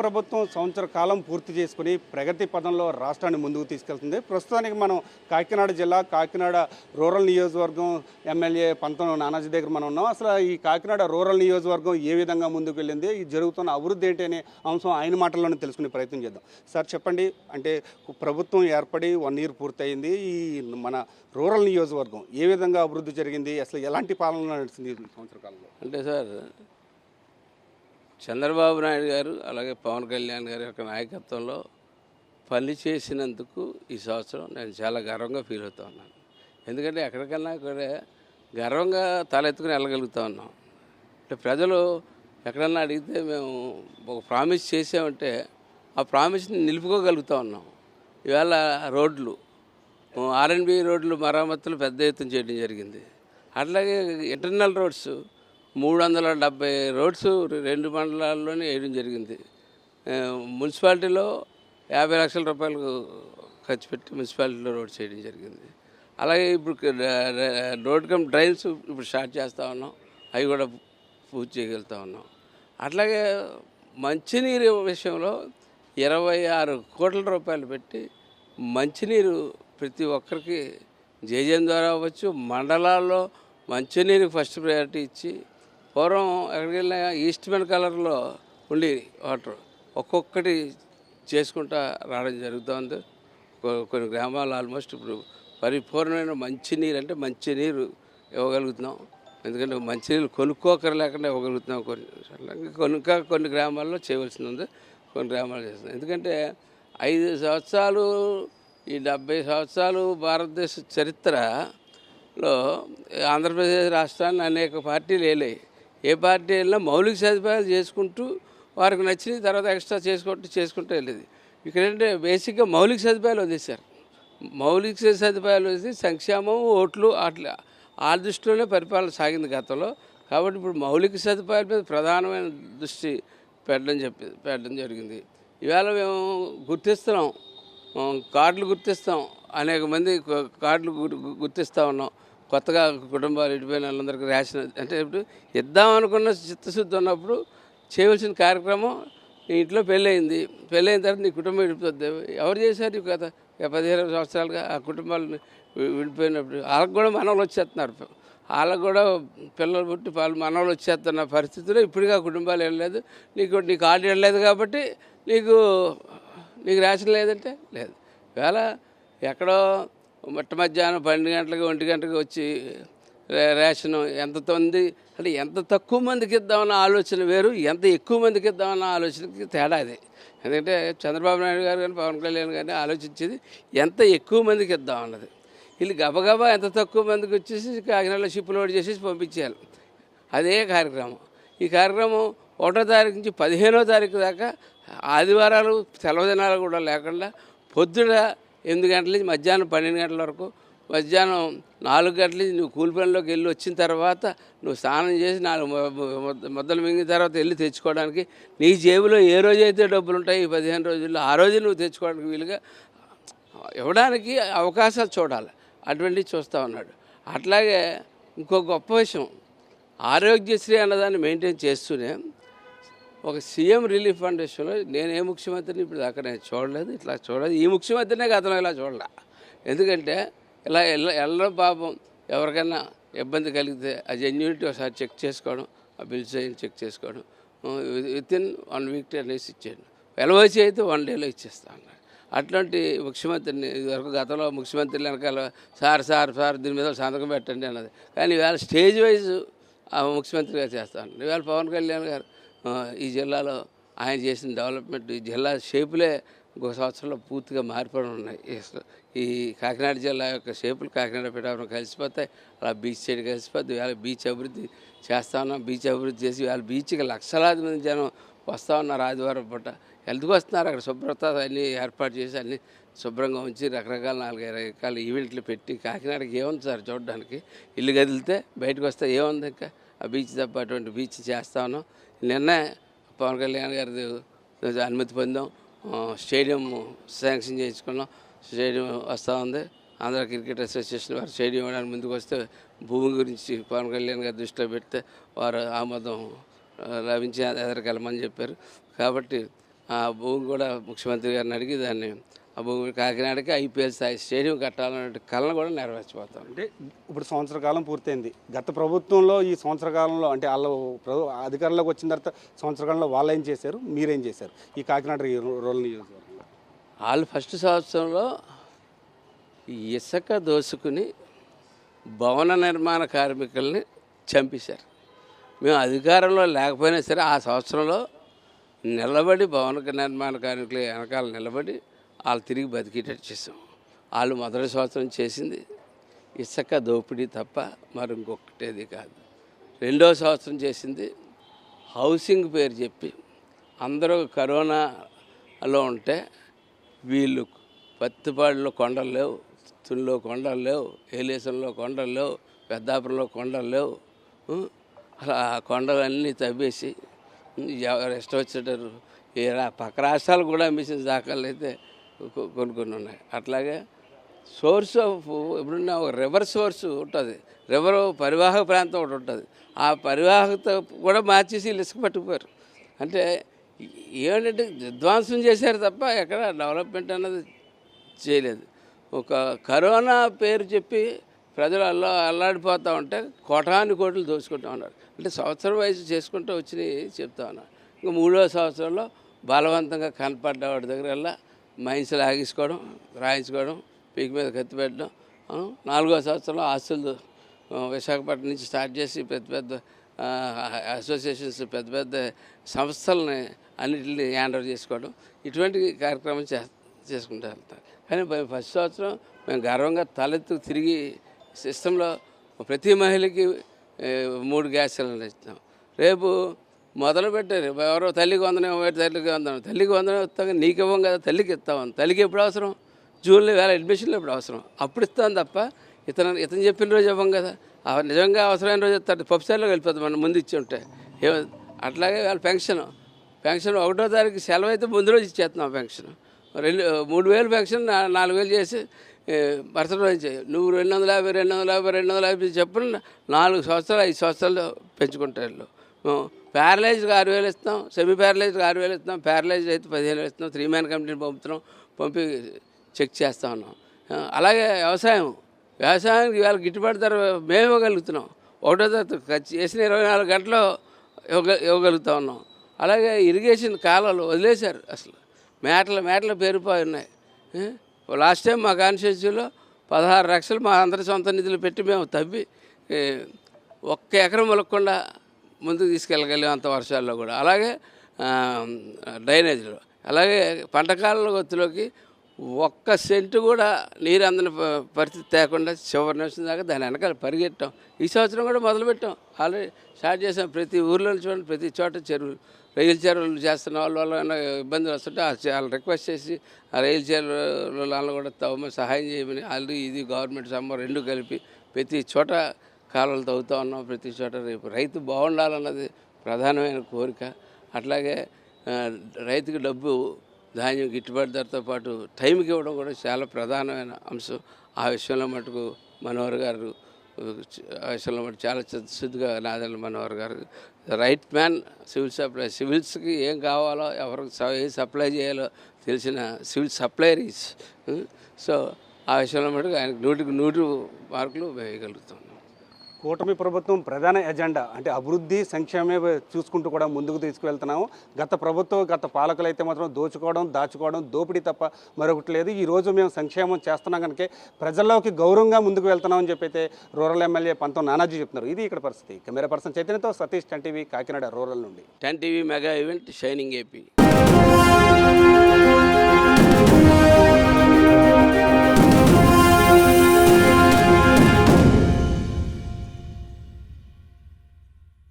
ప్రభుత్వం సంవత్సర కాలం పూర్తి చేసుకుని ప్రగతి పదంలో రాష్ట్రాన్ని ముందుకు తీసుకెళ్తుంది. ప్రస్తుతానికి మనం కాకినాడ జిల్లా కాకినాడ రూరల్ నియోజకవర్గం ఎమ్మెల్యే పంతం నానాజీ దగ్గర మనం ఉన్నాం. అసలు ఈ కాకినాడ రూరల్ నియోజకవర్గం ఏ విధంగా ముందుకు వెళ్ళింది? ఈ జరుగుతున్న అభివృద్ధి ఏంటి అనే అంశం ఆయన మాటల్లోనే తెలుసుకునే ప్రయత్నం చేద్దాం. సార్ చెప్పండి. అంటే ప్రభుత్వం ఏర్పడి వన్ ఇయర్ పూర్తయింది. ఈ మన రూరల్ నియోజకవర్గం ఏ విధంగా అభివృద్ధి జరిగింది? అసలు ఎలాంటి పాలన నడిచింది సంవత్సర కాలంలో? అంటే సార్ చంద్రబాబు నాయుడు గారు అలాగే పవన్ కళ్యాణ్ గారి యొక్క నాయకత్వంలో పని చేసినందుకు ఈ సంవత్సరం నేను చాలా గర్వంగా ఫీల్ అవుతా ఉన్నాను. ఎందుకంటే ఎక్కడికన్నా కూడా గర్వంగా తలెత్తుకుని వెళ్ళగలుగుతా ఉన్నాం. అంటే ప్రజలు ఎక్కడన్నా అడిగితే మేము ఒక ప్రామిస్ చేసామంటే ఆ ప్రామిస్ని నిలుపుకోగలుగుతా ఉన్నాం. ఇవాళ రోడ్లు ఆర్ఎన్బి రోడ్లు మరమ్మతులు పెద్ద ఎత్తున చేయడం జరిగింది. అట్లాగే ఇంటర్నల్ రోడ్స్ మూడు వందల డెబ్బై రోడ్స్ రెండు మండలాల్లోనే వేయడం జరిగింది. మున్సిపాలిటీలో యాభై లక్షల రూపాయలు ఖర్చు పెట్టి మున్సిపాలిటీలో రోడ్స్ చేయడం జరిగింది. అలాగే ఇప్పుడు రోడ్ కమ్ డ్రైన్స్ ఇప్పుడు స్టార్ట్ చేస్తూ ఉన్నాం. అవి కూడా పూర్తి చేయగలుగుతా ఉన్నాం. అట్లాగే మంచినీరు విషయంలో ఇరవై ఆరు కోట్ల రూపాయలు పెట్టి మంచినీరు ప్రతి ఒక్కరికి జేజేఎం ద్వారా అవ్వచ్చు. మండలాల్లో మంచినీరు ఫస్ట్ ప్రయారిటీ ఇచ్చి పూర్వం ఎక్కడికి వెళ్ళినా ఈస్ట్మెన్ కలర్లో ఉండి వాటర్ ఒక్కొక్కటి చేసుకుంటా రావడం జరుగుతుంది. కొన్ని గ్రామాలు ఆల్మోస్ట్ ఇప్పుడు పరిపూర్ణమైన మంచినీరు అంటే మంచినీరు ఇవ్వగలుగుతున్నాం. ఎందుకంటే మంచినీళ్ళు కొనుక్కోకర లేకుండా ఇవ్వగలుగుతున్నాం కొన్ని కొనుక్క కొన్ని గ్రామాల్లో చేయవలసి ఉంది కొన్ని గ్రామాలు చేస్తున్నాం. ఎందుకంటే ఐదు సంవత్సరాలు ఈ డెబ్బై సంవత్సరాలు భారతదేశ చరిత్రలో ఆంధ్రప్రదేశ్ రాష్ట్రాన్ని అనేక పార్టీలు వేలాయి ఏ పార్టీ వెళ్ళినా మౌలిక సదుపాయాలు చేసుకుంటూ వారికి నచ్చిన తర్వాత ఎక్స్ట్రా చేసుకుంటూ చేసుకుంటూ వెళ్ళేది. ఇక్కడ ఏంటంటే బేసిక్గా మౌలిక సదుపాయాలు వదిలేశారు. మౌలిక సదుపాయాలు వదిలి సంక్షేమం ఓట్లు అట్లా ఆ దృష్టిలోనే పరిపాలన సాగింది గతంలో. కాబట్టి ఇప్పుడు మౌలిక సదుపాయాల మీద ప్రధానమైన దృష్టి పెట్టడం చెప్పి పెట్టడం జరిగింది. ఇవాళ మేము గుర్తిస్తున్నాం. కార్డులు గుర్తిస్తాం. అనేక మంది కార్డులు గుర్తిస్తూ ఉన్నాం. కొత్తగా కుటుంబాలు విడిపోయిన వాళ్ళందరికీ రేషన్ అంటే ఇప్పుడు ఇద్దాం అనుకున్న చిత్తశుద్ధి ఉన్నప్పుడు చేయవలసిన కార్యక్రమం నీ ఇంట్లో పెళ్ళయింది. పెళ్ళైన తర్వాత నీ కుటుంబం విడిపోద్ది. ఎవరు చేశారు ఈ కథ? పదిహేను సంవత్సరాలుగా ఆ కుటుంబాలను విడిపోయినప్పుడు వాళ్ళకి కూడా మనవలు వచ్చేస్తున్నారు. వాళ్ళకు కూడా పిల్లలు పుట్టి వాళ్ళు మనవలు వచ్చేస్తున్న పరిస్థితిలో ఆ కుటుంబాలు వెళ్ళలేదు నీకు నీకు ఆర్డర్ వెళ్ళలేదు కాబట్టి నీకు నీకు రేషన్ లేదంటే లేదు. వేళ ఎక్కడో మొట్ట మధ్యాహ్నం పన్నెండు గంటలకి ఒంటి గంటకి వచ్చి రేషన్ ఎంత తొంది అంటే ఎంత తక్కువ మందికి ఇద్దామన్న ఆలోచన వేరు ఎంత ఎక్కువ మందికి ఇద్దామన్న ఆలోచనకి తేడా అది. ఎందుకంటే చంద్రబాబు నాయుడు గారు కానీ పవన్ కళ్యాణ్ గారిని ఆలోచించేది ఎంత ఎక్కువ మందికి ఇద్దాం అన్నది వీళ్ళు గబగబా ఎంత తక్కువ మందికి వచ్చేసి కాకినాడలో షిప్ లోడ్ చేసేసి పంపించేయాలి. అదే కార్యక్రమం. ఈ కార్యక్రమం ఒకటో తారీఖు నుంచి పదిహేనో తారీఖు దాకా ఆదివారాలు సెలవు దినాలు కూడా లేకుండా పొద్దున ఎనిమిది గంటల నుంచి మధ్యాహ్నం పన్నెండు గంటల వరకు. మధ్యాహ్నం నాలుగు గంటల నుంచి నువ్వు కూలి పనిలోకి వెళ్ళి వచ్చిన తర్వాత నువ్వు స్నానం చేసి నాలుగు ముద్దలు మొదలు మింగిన తర్వాత వెళ్ళి తెచ్చుకోవడానికి నీ జేబులో ఏ రోజైతే డబ్బులు ఉంటాయి ఈ పదిహేను రోజుల్లో ఆ రోజు నువ్వు తెచ్చుకోవడానికి వీలుగా ఇవ్వడానికి అవకాశాలు చూడాలి. అటువంటివి చూస్తూ ఉన్నాడు. అట్లాగే ఇంకో గొప్ప విషయం ఆరోగ్యశ్రీ అన్నదాన్ని మెయింటైన్ చేస్తూనే ఒక సీఎం రిలీఫ్ ఫండ్ విషయంలో నేను ఏ ముఖ్యమంత్రిని ఇప్పుడు దాకా నేను చూడలేదు ఇట్లా చూడలేదు. ఈ ముఖ్యమంత్రినే గతంలో ఇలా చూడలే. ఎందుకంటే ఇలా వెళ్ళడం పాపం ఎవరికైనా ఇబ్బంది కలిగితే ఆ జెన్యూనిటీ ఒకసారి చెక్ చేసుకోవడం ఆ బిల్స్ అయ్యి చెక్ చేసుకోవడం విత్ ఇన్ వన్ వీక్ అనేసి ఇచ్చేయండి. ఎలవైసీ అయితే వన్ డేలో ఇచ్చేస్తా అన్నాడు. అట్లాంటి ముఖ్యమంత్రిని ఇదివరకు గతంలో ముఖ్యమంత్రులు వెనకాల సార్ సార్ సార్ దీని మీద సంతకం పెట్టండి అన్నది. కానీ ఇవాళ స్టేజ్ వైజ్ ఆ ముఖ్యమంత్రిగా చేస్తాను ఇవాళ పవన్ కళ్యాణ్ గారు ఈ జిల్లాలో ఆయన చేసిన డెవలప్మెంట్ ఈ జిల్లా షేపులే ఒక సంవత్సరంలో పూర్తిగా మారిపోయి ఉన్నాయి. ఈ- ఈ కాకినాడ జిల్లా యొక్క షేపులు కాకినాడ పిఠాపురం కలిసిపోతాయి. అలా బీచ్ సైడ్ కలిసిపోతుంది వేళ బీచ్ అభివృద్ధి చేస్తా ఉన్నాం. బీచ్ అభివృద్ధి చేసి వాళ్ళ బీచ్కి లక్షలాది మంది జనం వస్తూ ఉన్నారు ఆదివారం పూట. ఎందుకు వస్తున్నారు? అక్కడ శుభ్రత అన్నీ ఏర్పాటు చేసి అన్ని శుభ్రంగా ఉంచి రకరకాల నాలుగైదు రకాల ఈవెంట్లు పెట్టి కాకినాడకి ఏముంది సార్ చూడడానికి? ఇల్లు కదిలితే బయటకు వస్తే ఏముంది ఇంకా? ఆ బీచ్ తప్ప అటువంటి బీచ్ చేస్తా ఉన్నాం. నిన్న పవన్ కళ్యాణ్ గారి అనుమతి పొందాం. స్టేడియం శాంక్షన్ చేయించుకున్నాం. స్టేడియం వస్తూ ఉంది. ఆంధ్ర క్రికెట్ అసోసియేషన్ వారు స్టేడియం ఇవ్వడానికి ముందుకు వస్తే భూమి గురించి పవన్ కళ్యాణ్ గారి దృష్టిలో పెడితే వారు ఆమోదం లభించి ఎదరికెళ్ళమని చెప్పారు. కాబట్టి ఆ భూమి కూడా ముఖ్యమంత్రి గారిని అడిగి దాన్ని కాకినాడకి ఐపీఎల్ స్థాయి స్టేడియం కట్టాలనే కళను కూడా నెరవేర్చిపోతాం. అంటే ఇప్పుడు సంవత్సర కాలం పూర్తయింది. గత ప్రభుత్వంలో ఈ సంవత్సర కాలంలో అంటే వాళ్ళు ప్రభు అధికారంలోకి వచ్చిన తర్వాత సంవత్సర కాలంలో వాళ్ళు ఏం చేశారు? మీరేం చేశారు? ఈ కాకినాడ ఈ రూ- రూరల్ నియోజకవర్గంలో. వాళ్ళు ఫస్ట్ సంవత్సరంలో ఇసుక దోసుకుని భవన నిర్మాణ కార్మికుల్ని చంపేశారు. మేము అధికారంలో లేకపోయినా సరే ఆ సంవత్సరంలో నిలబడి భవన నిర్మాణ కార్మికులు వెనకాల నిలబడి వాళ్ళు తిరిగి బతికేటట్టు చేసాం. వాళ్ళు మొదటి సంవత్సరం చేసింది ఇసుక దోపిడీ తప్ప మరి ఇంకొకటేది కాదు. రెండో సంవత్సరం చేసింది హౌసింగ్ పేరు చెప్పి అందరూ కరోనాలో ఉంటే వీళ్ళు పత్తిపాడులో కొండలు లేవు తుల్లో కొండలు లేవు ఏలేసంలో కొండలు లేవు పెద్దాపురంలో కొండలు లేవు అలా ఆ కొండలన్నీ తవ్వేసి ఎవరు ఇష్టం వచ్చేటారు ఏ రా- పక్క రాష్ట్రాలు కూడా మిషన్ దాఖలు అయితే కొన్ని కొన్ని ఉన్నాయి. అట్లాగే సోర్స్ ఆఫ్ ఎప్పుడున్నా ఒక రివర్ సోర్స్ ఉంటుంది. రివర్ పరివాహక ప్రాంతం ఒకటి ఉంటుంది. ఆ పరివాహకత కూడా మార్చేసి లిస్క్ ఇసుక పట్టుకుపోయారు. అంటే ఏంటంటే విధ్వంసం చేశారు తప్ప ఎక్కడ డెవలప్మెంట్ అన్నది చేయలేదు. ఒక కరోనా పేరు చెప్పి ప్రజలు అల్లా అల్లాడిపోతూ ఉంటే కోటాను కోట్లు దోచుకుంటా ఉన్నారు. అంటే సంవత్సరం వయసు చేసుకుంటూ వచ్చినాయి చెప్తా ఉన్నారు ఇంకా మూడో సంవత్సరంలో బలవంతంగా కనపడ్డవాడి దగ్గర వెళ్ళా మైన్స్ లాగేసుకోవడం రాయించుకోవడం పీక్ మీద కత్తి పెట్టడం నాలుగో సంవత్సరంలో ఆస్తులు విశాఖపట్నం నుంచి స్టార్ట్ చేసి పెద్ద పెద్ద అసోసియేషన్స్ పెద్ద పెద్ద సంస్థలని అన్నిటిని హ్యాండ్ ఓవర్ చేసుకోవడం ఇటువంటి కార్యక్రమం చే చేసుకుంటూ వెళ్తారు కానీ ఫస్ట్ సంవత్సరం మేము గర్వంగా తలెత్తు తిరిగి సిస్టంలో ప్రతి మహిళకి మూడు గ్యాస్ సిలిండర్ ఇస్తాం రేపు మొదలు పెట్టారు ఎవరో తల్లికి వందనం తల్లికి వందనం. తల్లికి వందనం ఇస్తాం నీకు ఇవ్వం కదా తల్లికి ఇస్తాం. తల్లికి ఎప్పుడు అవసరం? జూన్లో వేళ అడ్మిషన్లో ఎప్పుడు అవసరం? అప్పుడు ఇస్తాం తప్ప ఇతను ఇతను చెప్పిన రోజు ఇవ్వం కదా. నిజంగా అవసరమైన రోజు ఇస్తాడు. పప్పుసార్లో వెళ్ళిపోతాం మనం ముందు ఇచ్చి ఉంటే. ఏ అట్లాగే వాళ్ళ పెన్షన్ పెన్షన్ ఒకటో తారీఖు సెలవు అయితే ముందు రోజు ఇచ్చేస్తున్నాం పెన్షన్ రెండు మూడు వేలు పెన్షన్ నాలుగు వేలు చేసి మరుసటి రోజు నువ్వు రెండు వందల యాభై రెండు వందల యాభై రెండు వందల యాభై చెప్పిన నాలుగు సంవత్సరాలు ఐదు సంవత్సరాలు పెంచుకుంటారు ప్యారలైజ్కి ఆరు వేలు ఇస్తాం సెమీ ప్యారలైజ్కి ఆరు వేలు ఇస్తాం ప్యారలైజ్డ్ అయితే పదిహేను వేలు ఇస్తున్నాం త్రీ మ్యాన్ కంపెనీని పంపుతున్నాం పంపి చెక్ చేస్తా ఉన్నాం. అలాగే వ్యవసాయం. వ్యవసాయానికి ఇవాళ గిట్టుబాటు ధర మేము ఇవ్వగలుగుతున్నాం. ఒకటో తరగతి ఖర్చు చేసిన ఇరవై నాలుగు గంటలు ఇవ్వగ ఇవ్వగలుగుతా ఉన్నాం. అలాగే ఇరిగేషన్ కాలాలు వదిలేశారు అసలు. మేటలు మేటలు పేరుపోయి ఉన్నాయి. లాస్ట్ టైం మా కాన్స్టిట్యూన్సీలో పదహారు లక్షలు మా అందరి సొంత నిధులు పెట్టి మేము తవ్వి ఒక్క ఎకరం మొలకుండా ముందుకు తీసుకెళ్ళగలిగాం అంత వర్షాల్లో కూడా. అలాగే డ్రైనేజ్లో. అలాగే పంటకాల గొత్తులోకి ఒక్క సెంటు కూడా నీరు అందని పరిస్థితి తేకుండా చివరి నిమిషం దాకా దాని వెనకాల పరిగెట్టాం. ఈ సంవత్సరం కూడా మొదలుపెట్టాం. ఆల్రెడీ స్టార్ట్ చేసాం. ప్రతి ఊర్లో చూడండి ప్రతి చోట చెరువులు రైలు చెరువులు చేస్తున్న వాళ్ళ వల్ల ఏమైనా ఇబ్బందులు వస్తుంటే ఆ వాళ్ళు రిక్వెస్ట్ చేసి ఆ రైలు చెరువుల కూడా తవ్వమని సహాయం చేయమని ఆల్రెడీ ఇది గవర్నమెంట్ సమ్మ రెండు కలిపి ప్రతి చోట కాలువలు తవ్వుతూ ఉన్నాం ప్రతి చోట. రేపు రైతు బాగుండాలన్నది ప్రధానమైన కోరిక. అట్లాగే రైతుకు డబ్బు ధాన్యం గిట్టుబాటు ధరతో పాటు టైంకి ఇవ్వడం కూడా చాలా ప్రధానమైన అంశం. ఆ విషయంలో మటుకు మనోహర్ గారు ఆ విషయంలో మటుకు చాలా చిత్తశుద్ధిగా నాదల మనోహర్ గారు. రైట్ మ్యాన్ సివిల్ సప్లై సివిల్స్కి ఏం కావాలో ఎవరికి ఏం సప్లై చేయాలో తెలిసిన సివిల్ సప్లైరీస్. సో ఆ విషయంలో మటుకు ఆయనకు నూటికి నూరు మార్కులు వేయగలుగుతాం. కూటమి ప్రభుత్వం ప్రధాన ఎజెండా అంటే అభివృద్ధి సంక్షేమే చూసుకుంటూ కూడా ముందుకు తీసుకువెళ్తున్నాము. గత ప్రభుత్వం గత పాలకులు అయితే మాత్రం దోచుకోవడం దాచుకోవడం దోపిడీ తప్ప మరొకటి లేదు. ఈ రోజు మేము సంక్షేమం చేస్తున్నాం కనుక ప్రజల్లోకి గౌరవంగా ముందుకు వెళ్తున్నామని చెప్పి అయితే రూరల్ ఎమ్మెల్యే పంతం నానాజీ చెప్తున్నారు. ఇది ఇక్కడ పరిస్థితి. Camera person చైతన్యతో Satish ten TV Kakinada rural నుండి. Ten TV mega event shining AP.